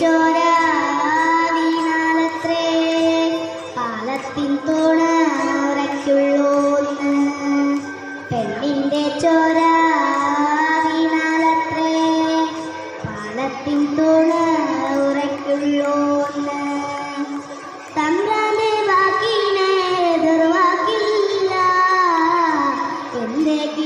ചോരാതിനാലത്രേ പാലത്തിൻ തോണ ഉറയ്ക്കുള്ളൂന്ന്. പെണ്ണിന്റെ ചോരാതിനാലത്രേ പാലത്തിൻ തോണ ഉറയ്ക്കുള്ളൂന്ന്. തമ്പ്രാന്റെ വാക്കിനെ ദുർവാക്കില്ല എന്തേക്ക്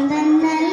தந்தன்னல்